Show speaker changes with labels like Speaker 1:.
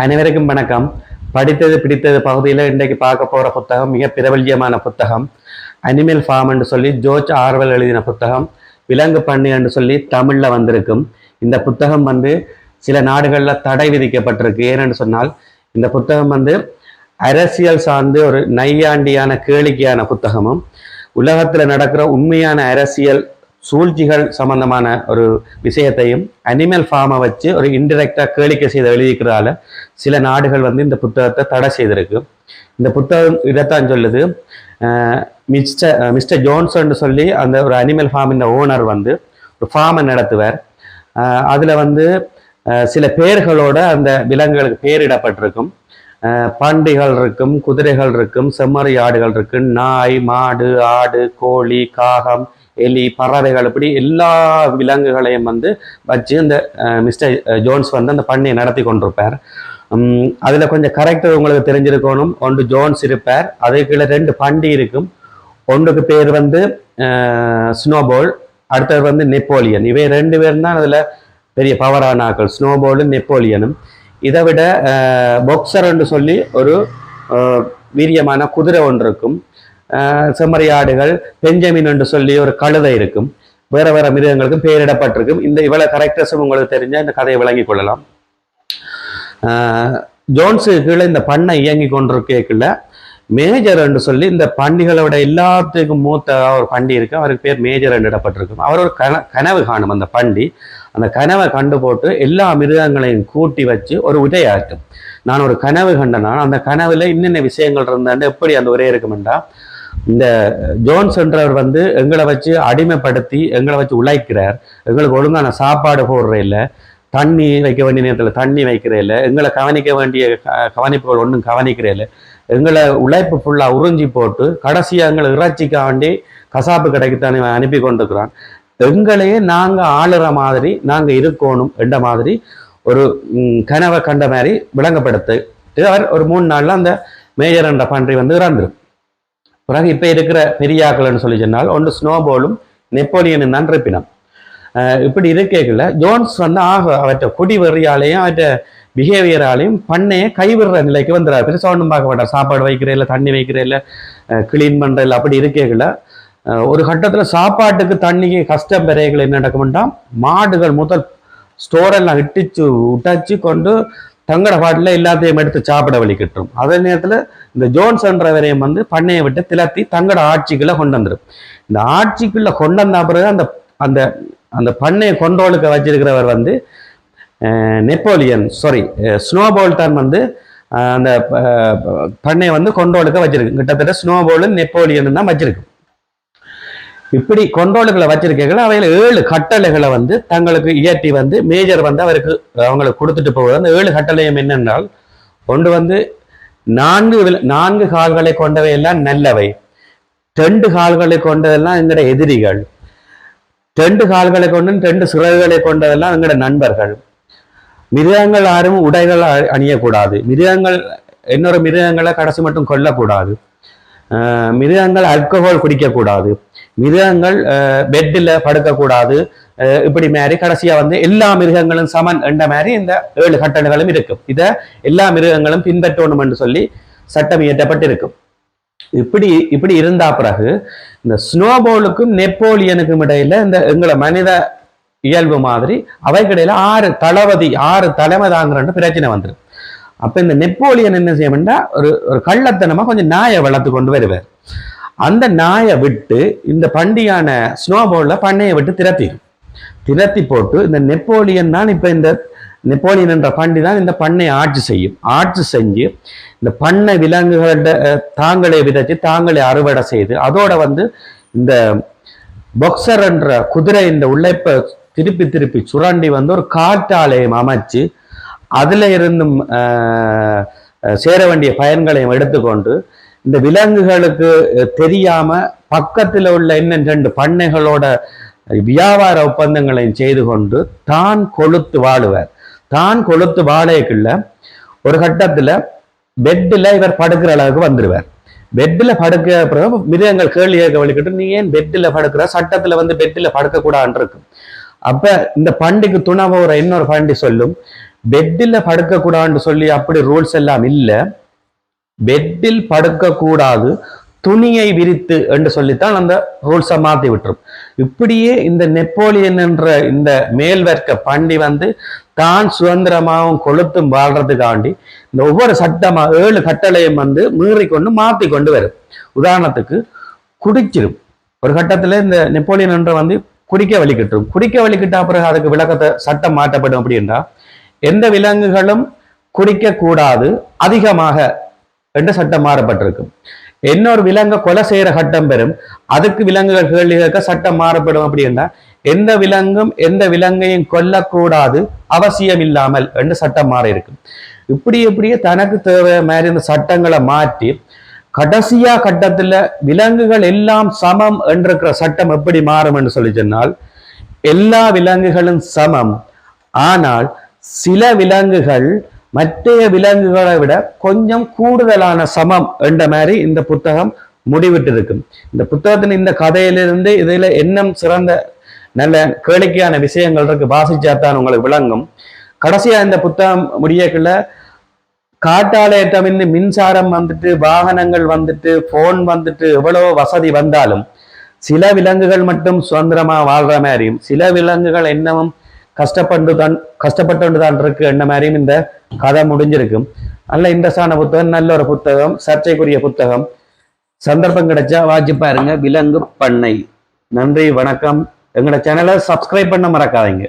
Speaker 1: அனைவருக்கும் வணக்கம். படித்தது பிடித்தது பகுதியில் இன்றைக்கு பார்க்க போகிற புத்தகம் மிக பிரபல்யமான புத்தகம். அனிமல் ஃபார்ம் என்று சொல்லி ஜோர்ஜ் ஆர்வல் எழுதின புத்தகம். விலங்கு பண்ணி என்று சொல்லி தமிழில் வந்திருக்கும். இந்த புத்தகம் வந்து சில நாடுகளில் தடை விதிக்கப்பட்டிருக்கு. ஏனென்று சொன்னால் இந்த புத்தகம் வந்து அரசியல் சார்ந்து ஒரு நையாண்டியான கேளிக்கையான புத்தகமும் உலகத்தில் நடக்கிற உண்மையான அரசியல் சூழ்ச்சிகள் சம்பந்தமான ஒரு விஷயத்தையும் அனிமல் ஃபார்மை வச்சு ஒரு இன்டெரக்டாக கேளிக்கை செய்து எழுதிக்கிறதால சில நாடுகள் வந்து இந்த புத்தகத்தை தடை செய்திருக்கு. இந்த புத்தகம் இதைத்தான் சொல்லுது. மிஸ்டர் மிஸ்டர் ஜோன்சன் சொல்லி அந்த ஒரு அனிமல் ஃபார்மின் ஓனர் வந்து ஒரு ஃபார்மை நடத்துவார். அதில் வந்து சில பேர்களோட அந்த விலங்குகளுக்கு பேரிடப்பட்டிருக்கும். பண்டிகள் இருக்கும் குதிரைகள் இருக்கும் செம்மறி ஆடுகள் இருக்கும் நாய் மாடு ஆடு கோழி காகம் எலி பறவைகள் இப்படி எல்லா விலங்குகளையும் வந்து வச்சு இந்த மிஸ்டர் ஜோன்ஸ் வந்து அந்த பண்ணையை நடத்தி கொண்டிருப்பார். அதில் கொஞ்சம் கரெக்டர் உங்களுக்கு தெரிஞ்சிருக்கணும். ஒன்று ஜோன்ஸ் இருப்பார். அதுக்குள்ள ரெண்டு பண்டி இருக்கும். ஒன்றுக்கு பேர் வந்து ஸ்னோபால் அடுத்தது வந்து நெப்போலியன். இவை ரெண்டு பேரும் தான் அதில் பெரிய பவரான ஆக்கள் ஸ்னோபாலும் நெப்போலியனும். இதை விட பொக்சர்ன்னு சொல்லி ஒரு வீரியமான குதிரை ஒன்று இருக்கும். செம்மறியாடுகள் செம்மறி ஆடுகள் பெஞ்சமின் என்று சொல்லி ஒரு கழுதை இருக்கும். வேற வேற மிருகங்களுக்கும் பெயரிடப்பட்டிருக்கும். இந்த இவ்வளவு கரெக்டர்ஸும் உங்களுக்கு தெரிஞ்சா இந்த கதையை விளங்கிக் கொள்ளலாம். அஹ், ஜோன்ஸு கீழே இந்த பண்ணை இயங்கி கொண்டிருக்கல மேஜர் என்று சொல்லி இந்த பண்டிகளோட எல்லாத்துக்கும் மூத்த ஒரு பண்டி இருக்கு. அவருக்கு பேர் மேஜர் என்று இடப்பட்டிருக்கும். அவர் ஒரு கன கனவு காணும் அந்த பண்டி. அந்த கனவை கண்டு போட்டு எல்லா மிருகங்களையும் கூட்டி வச்சு ஒரு உரையாட்டும் நான் ஒரு கனவு கண்டனா அந்த கனவுல இன்னென்ன விஷயங்கள் இருந்தாண்டு எப்படி அந்த உரை இருக்குமெண்டா இந்த ஜோன்ஸ் என்றவர் வந்து எங்களை வச்சு அடிமைப்படுத்தி எங்களை வச்சு உழைக்கிறார். எங்களுக்கு ஒழுங்கான சாப்பாடு போடுற இல்லை. தண்ணி வைக்க வேண்டிய நேரத்தில் தண்ணி வைக்கிற இல்லை. எங்களை கவனிக்க வேண்டிய க- கவனிப்புகள் ஒன்றும் கவனிக்கிற இல்லை. எங்களை உழைப்பு ஃபுல்லாக உறிஞ்சி போட்டு கடைசியாக எங்களை இறைச்சிக்க வேண்டி கசாப்பு கடைக்கு தானே அனுப்பி கொண்டிருக்கிறான். எங்களையே நாங்கள் ஆளுற மாதிரி நாங்கள் இருக்கணும் என்ற மாதிரி ஒரு கனவை கண்ட மாதிரி விளங்கப்படுத்து அவர் ஒரு மூணு நாளில் அந்த மேஜர் என்ற பன்றி வந்து இறந்துரும். பிறகு இப்போ இருக்கிற பெரியாக்கள்னு சொல்லி சொன்னால் ஒன்று ஸ்னோபாலும் நெப்போலியனும் தான் இருப்பினம் இப்படி இருக்கேக்கல ஜோன்ஸ் வந்து ஆக அவற்றை குடி வெறியாலையும் அவற்ற பிஹேவியராலையும் பண்ணையை கைவிடுற நிலைக்கு வந்துடுறாரு பெருசாக ஒன்றும் பார்க்க மாட்டார். சாப்பாடு வைக்கிறதில்ல தண்ணி வைக்கிறதில்ல க்ளீன் இல்லை அப்படி இருக்கேக்கல ஒரு கட்டத்தில் சாப்பாட்டுக்கு தண்ணிக்கு கஷ்டம் பெறைகள் என்ன நடக்கும்னா மாடுகள் முதல் ஸ்டோரெல்லாம் இட்டிச்சு உடைச்சு கொண்டு தங்கட பாட்டில் எல்லாத்தையும் எடுத்து சாப்பிட வலிக்கிட்டுரும் அதே நேரத்தில் இந்த ஜோன்ஸ்ன்றவரையும் வந்து பண்ணையை விட்டு திலத்தி தங்கட ஆட்சிக்குள்ளே கொண்டு வந்துடும் இந்த ஆட்சிக்குள்ளே கொண்டு வந்த பிறகு அந்த அந்த அந்த பண்ணையை கொண்டோளுக்கு வச்சிருக்கிறவர் வந்து நெப்போலியன் சாரி ஸ்னோபால் தான் வந்து அந்த பண்ணையை வந்து கொண்டோளுக்க வச்சிருக்கு கிட்டத்தட்ட ஸ்னோபாலும் நெப்போலியன் தான் வச்சிருக்கு இப்படி கொண்டோளுகளை வச்சிருக்கீங்களா? அவையில் ஏழு கட்டளைகளை வந்து தங்களுக்கு இயற்றி வந்து மேஜர் வந்து அவருக்கு அவங்களுக்கு கொடுத்துட்டு போவது அந்த ஏழு கட்டளையும் என்னென்றால் ஒன்று வந்து நான்கு நான்கு கால்களை கொண்டவை எல்லாம் நல்லவை. ரெண்டு கால்களை கொண்டதெல்லாம் எங்களோட எதிரிகள். ரெண்டு கால்களை கொண்டு ரெண்டு சிறகுகளை கொண்டதெல்லாம் எங்களோட நண்பர்கள். மிருகங்கள் யாரும் உடைகள் அ- அணியக்கூடாது. மிருகங்கள் இன்னொரு மிருகங்களை கடைசி மட்டும் கொல்லக்கூடாது. மிருகங்கள் அல்கஹால் குடிக்கக்கூடாது. மிருகங்கள் பெட்டில் படுக்கக்கூடாது. இப்படி மாதிரி கடைசியா வந்து எல்லா மிருகங்களும் சமன் என்ற மாதிரி இந்த ஏழு கட்டணங்களும் இருக்கும். இதை எல்லா மிருகங்களும் பின்பற்றணும் என்று சொல்லி சட்டம் இயற்றப்பட்டிருக்கும். இப்படி இப்படி இருந்தா பிறகு இந்த ஸ்னோபோலுக்கும் நெப்போலியனுக்கும் இடையில இந்த எங்களை மனித இயல்பு மாதிரி அவைக்கிடையில ஆறு தளபதி ஆறு தலைமை தாங்குறன்னு பிரச்சனை வந்துடும் அப்ப இந்த நெப்போலியன் என்ன செய்யணும்னா ஒரு ஒரு கள்ளத்தனமா கொஞ்சம் நாயை வளர்த்து கொண்டு வருவார். அந்த நாயை விட்டு இந்த பண்டியான ஸ்னோபோலில் பண்ணையை விட்டு திரத்திடும். திரத்தி போட்டு இந்த நெப்போலியன் தான் இப்ப இந்த நெப்போலியன் என்ற பண்டி தான் இந்த பண்ணை ஆட்சி செய்யும். ஆட்சி செஞ்சு இந்த பண்ணை விலங்குகளோட தாங்களை தாங்களே விதைச்சு தாங்களே அறுவடை செய்து அதோட வந்து இந்த பொக்சர் என்ற குதிரை இந்த உழைப்பை திருப்பி திருப்பி சுரண்டி வந்து ஒரு காற்றாலயம் அமைச்சு அதுல இருந்தும் ஆஹ், சேர வேண்டிய பயன்களையும் எடுத்துக்கொண்டு இந்த விலங்குகளுக்கு தெரியாம பக்கத்துல உள்ள இன்னும் ரெண்டு பண்ணைகளோட வியாபார ஒப்பந்தங்களையும் செய்து கொண்டு தான் கொளுத்து வாழுவார். தான் கொளுத்து வாழைக்குள்ள ஒரு கட்டத்துல பெட்டில் இவர் படுக்கிற அளவுக்கு வந்துடுவார் பெட்டில் படுக்க பிறகு மிருகங்கள் கேள்வி கேட்க வலிக்கிட்டு நீ ஏன் பெட்டில் படுக்கிற? சட்டத்துல வந்து பெட்டில் படுக்கக்கூடாதுன்னு இருக்கும் அப்ப இந்த பண்டிக்கு துணை போகிற இன்னொரு பண்டி சொல்லும் பெட்டில் படுக்கக்கூடாதுன்னு சொல்லி அப்படி ரூல்ஸ் எல்லாம் இல்லை. பெட்டில் படுக்கக்கூடாது துணியை விரித்து என்று சொல்லித்தான் அந்த ரூல்ஸை மாற்றி விட்டுரும். இப்படியே இந்த நெப்போலியன் என்ற இந்த மேல்வர்க்க பண்டி வந்து தான் சுதந்திரமாகவும் கொளுத்தும் வாழ்றதுக்காண்டி இந்த ஒவ்வொரு சட்டமாக ஏழு கட்டளையும் வந்து மீறிக்கொண்டு மாற்றி கொண்டு வரும். உதாரணத்துக்கு குடிச்சிடும் ஒரு கட்டத்தில் இந்த நெப்போலியன் என்ற வந்து குடிக்க வலிக்கிட்டுரும் குடிக்க வழிக்கிட்டா பிறகு அதுக்கு விளக்கத்தை சட்டம் மாற்றப்படும் அப்படின்றா? எந்த விலங்குகளும் குடிக்க கூடாது அதிகமாக என்று சட்டம் மாறப்பட்டிருக்கும் இன்னொரு விலங்கை கொலை செய்யற சட்டம் பெறும். அதுக்கு விலங்குகள் கேள்வி கேட்க சட்டம் மாறப்படும் அப்படின்னா எந்த விலங்கும் எந்த விலங்கையும் கொல்லக்கூடாது அவசியம் இல்லாமல் என்று சட்டம் மாறி இருக்கும் இப்படி இப்படியே தனக்கு தேவை மாதிரி இந்த சட்டங்களை மாற்றி கடைசியா கட்டத்துல விலங்குகள் எல்லாம் சமம் என்றிருக்கிற சட்டம் எப்படி மாறும் என்று சொல்லி சொன்னால் எல்லா விலங்குகளும் சமம். ஆனால் சில விலங்குகள் மற்றைய விலங்குகளை விட கொஞ்சம் கூடுதலான சமம் என்ற மாதிரி இந்த புத்தகம் முடிவிட்டிருக்கும். இந்த புத்தகத்தின் இந்த கதையிலிருந்து இதுல இன்னும் சிறந்த நல்ல கேளிக்கையான விஷயங்கள் இருக்கு. வாசிச்சாத்தான் உங்களுக்கு விளங்கும். கடைசியா இந்த புத்தகம் முடியக்குள்ள காட்டாலயட்டம் இந்த மின்சாரம் வந்துட்டு வாகனங்கள் வந்துட்டு போன் வந்துட்டு எவ்வளவு வசதி வந்தாலும் சில விலங்குகள் மட்டும் சுதந்திரமா வாழ்ற மாதிரியும் சில விலங்குகள் என்னவும் கஷ்டப்பட்டு தான் கஷ்டப்பட்டு தான் இருக்கு என்ன மாதிரியும் இந்த கதை முடிஞ்சிருக்கும். நல்ல இன்ட்ரெஸ்டான புத்தகம் நல்ல ஒரு புத்தகம் சர்ச்சைக்குரிய புத்தகம். சந்தர்ப்பம் கிடைச்சா வாட்சி பாருங்க. விலங்கு பண்ணை. நன்றி வணக்கம். எங்களோட சேனலை சப்ஸ்கிரைப் பண்ண மறக்காதீங்க.